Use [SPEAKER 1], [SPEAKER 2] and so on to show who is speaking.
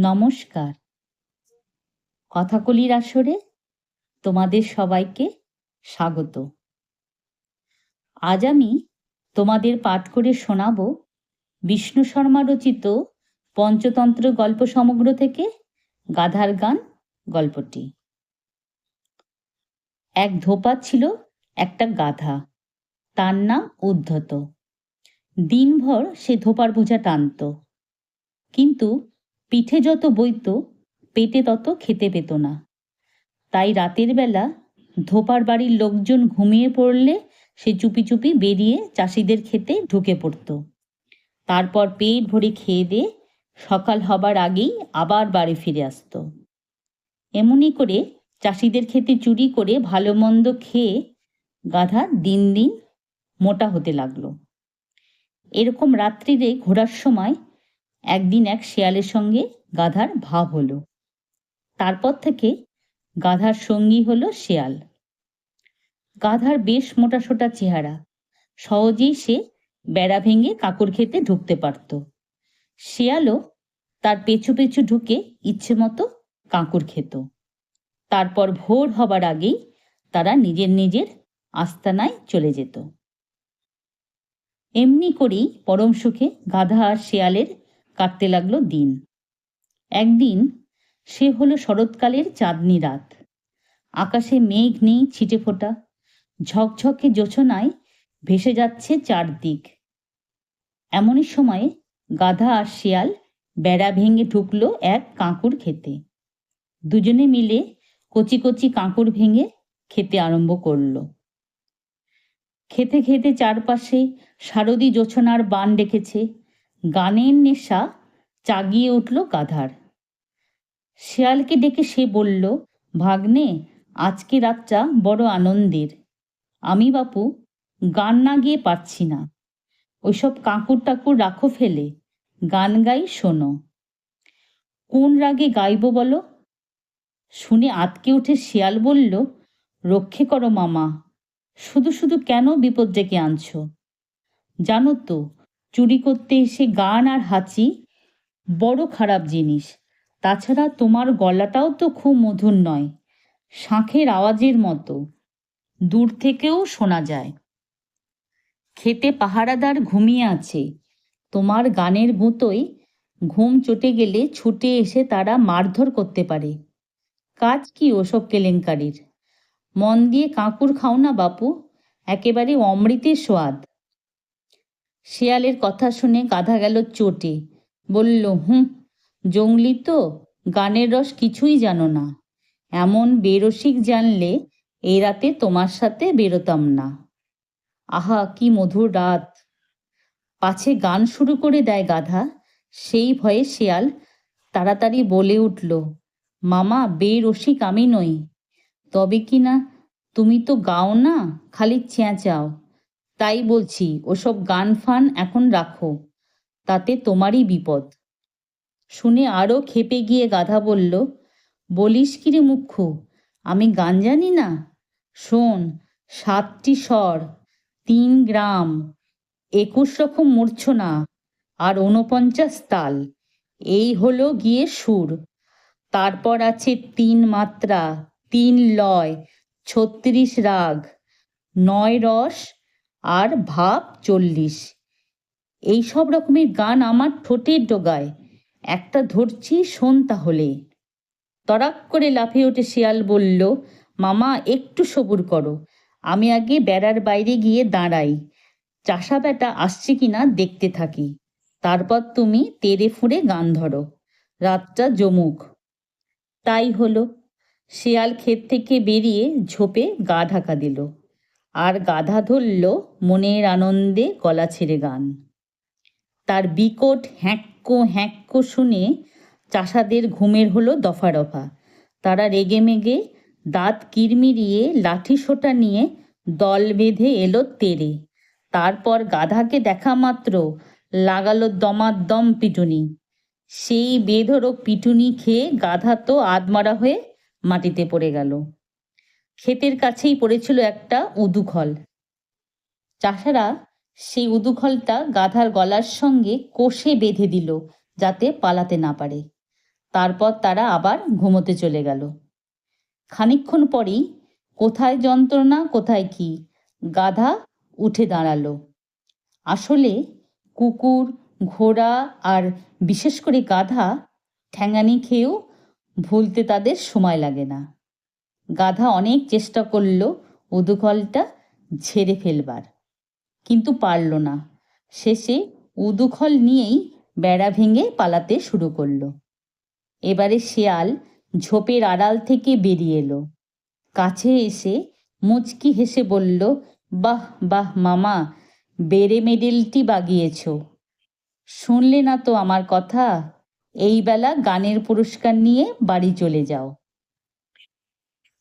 [SPEAKER 1] নমস্কার। কথাকলির আসরে তোমাদের সবাইকে স্বাগত। আজ আমি তোমাদের পাঠ করে শোনাব বিষ্ণু শর্মা রচিত পঞ্চতন্ত্র গল্প সমগ্র থেকে গাধার গান গল্পটি। এক ধোপা ছিল একটা গাধা, তার নাম উদ্ধত। দিনভর সে ধোপার বোঝা টানত। কিন্তু পিঠে যত বইত পেটে তত খেতে পেত না। তাই রাতের বেলা ধোপার বাড়ির লোকজন ঘুমিয়ে পড়লে সে চুপি চুপি বেরিয়ে চাষিদের খেতে ঢুকে পড়ত। তারপর পেট ভরে খেয়ে দিয়ে সকাল হবার আগেই আবার বাড়ি ফিরে আসতো। এমনই করে চাষিদের খেতে চুরি করে ভালো মন্দ খেয়ে গাধা দিন দিন মোটা হতে লাগল। এরকম রাত্রিরে ঘোরার সময় একদিন এক শেয়ালের সঙ্গে গাধার ভাব হলো। তারপর থেকে গাধার সঙ্গী হলো শেয়াল। গাধার বেশ মোটাসোটা চেহারা। সহজেই সে বেড়া ভেঙে কাকুর খেতে ঢুকতে পারত। শেয়ালও তার পেছু পেছু ঢুকে ইচ্ছে মতো কাঁকুর খেত। তারপর ভোর হবার আগেই তারা নিজের নিজের আস্তানায় চলে যেত। এমনি করেই পরম সুখে গাধা আর শেয়ালের কাটতে লাগল দিন। একদিন সে হলো শরৎকালের চাঁদনি রাত। আকাশে মেঘ নেই ছিটে ফোটা, ঝকঝকে জোছনায় ভেসে যাচ্ছে চারদিক। এমনই সময়ে গাধা আর শিয়াল বেড়া ভেঙে ঢুকলো এক কাঁকুর খেতে দুজনে মিলে কচি কচি কাঁকুর ভেঙে খেতে আরম্ভ করল। খেতে খেতে চারপাশে শারদী জোছনার বান ডেকেছে গানের নেশা চাগিয়ে উঠল গাধার। শেয়ালকে ডেকে সে বলল, ভাগ্নে, আজকে রাতটা বড় আনন্দের। আমি বাপু, গান না গিয়ে পারছি না। ওইসব কাঁকুর টাকুর রাখো ফেলে, গান গাই শোনো। কোন রাগে গাইব বলো? শুনে আতকে উঠে শিয়াল বলল, রক্ষে করো মামা, শুধু শুধু কেন বিপদ ডেকে আনছো? জানো তো চুরি করতে এসে গান আর হাঁচি, বড় খারাপ জিনিস। তাছাড়া তোমার গলাটাও তো খুব মধুর নয়, শাঁখের আওয়াজের মতো, দূর থেকেও শোনা যায়। খেতে পাহারাদার ঘুমিয়ে আছে, তোমার গানের গুঁতোয় ঘুম চটে গেলে ছুটে এসে তারা মারধর করতে পারে। কাজ কি ওসব কেলেঙ্কারির? মন দিয়ে কাঁকুর খাও না বাপু, একেবারে অমৃতের সোয়াদ। শেয়ালের কথা শুনে গাধা গেল চোটে। বলল, হুঁ, জঙ্গলি তো, গানের রস কিছুই জানো না। এমন বেরসিক জানলে এই রাতে তোমার সাথে বেরোতাম না। আহা, কি মধুর রাত। পাছে গান শুরু করে দেয় গাধা। সেই ভয়ে শেয়াল তাড়াতাড়ি বলে উঠল, মামা, বেরসিক আমি নই। তবে কি না, তুমি তো গাও না, খালি চেঁচাও। তাই বলছি, ওসব গান ফান এখন রাখো, তাতে তোমারই বিপদ। শুনে আরও খেপে গিয়ে গাধা বলল, বলিস কি রে মুখ্য, আমি গান জানি না? শোন, সাতটি স্বর, তিন গ্রাম, একুশ রকম মূর্ছনা আর ঊনপঞ্চাশ তাল। এই হলো গিয়ে সুর। তারপর আছে তিন মাত্রা, তিন লয়, ছত্রিশ রাগ, নয় রস আর ভাব চল্লিশ। এই সব রকমের গান আমার ঠোঁটের ডোগায়। একটা ধরছি শোন তাহলে। তরাক করে লাফিয়ে ওঠে শিয়াল বলল, মামা, একটু সবুর করো। আমি আগে বেড়ার বাইরে গিয়ে দাঁড়াই। চাষা বেটা আসছে কিনা দেখতে থাকি। তারপর তুমি তেরে ফুঁড়ে গান ধরো। রাতটা জমুক। তাই হলো। শেয়াল ক্ষেত থেকে বেরিয়ে ঝোপে গা ঢাকা দিল। আর গাধা ধরল মনের আনন্দে গলা ছেড়ে গান। তার বিকট হ্যাঁক্কো হ্যাঁক্কো শুনে চাষাদের ঘুমের হলো দফা রফা তারা রেগে মেগে দাঁত কিরমিরিয়ে লাঠি সোটা নিয়ে দল বেঁধে এলো তেরে। তারপর গাধাকে দেখা মাত্র লাগালো দমাদম পিটুনি। সেই বেধরক পিটুনি খেয়ে গাধা তো আদমারা হয়ে মাটিতে পড়ে গেল। ক্ষেতের কাছেই পড়েছিল একটা উদুখল চাষারা সেই উদুখলটা গাধার গলার সঙ্গে কোষে বেঁধে দিল যাতে পালাতে না পারে। তারপর তারা আবার ঘুমোতে চলে গেল। খানিকক্ষণ পরেই, কোথায় যন্ত্রণা, কোথায় কি, গাধা উঠে দাঁড়াল। আসলে কুকুর, ঘোড়া আর বিশেষ করে গাধা ঠ্যাঙানি খেয়েও ভুলতে তাদের সময় লাগে না। গাধা অনেক চেষ্টা করল উদুখলটা ঝেড়ে ফেলবার। কিন্তু পারল না। শেষে উদুখল নিয়েই বেড়া ভেঙে পালাতে শুরু করল। এবারে শেয়াল ঝোপের আড়াল থেকে বেরিয়ে এলো। কাছে এসে মুচকি হেসে বলল, বাহ বাহ, মামা, বেড়ে মেডেলটি বাগিয়েছ। শুনলে না তো আমার কথা? এই বেলা গানের পুরস্কার নিয়ে বাড়ি চলে যাও।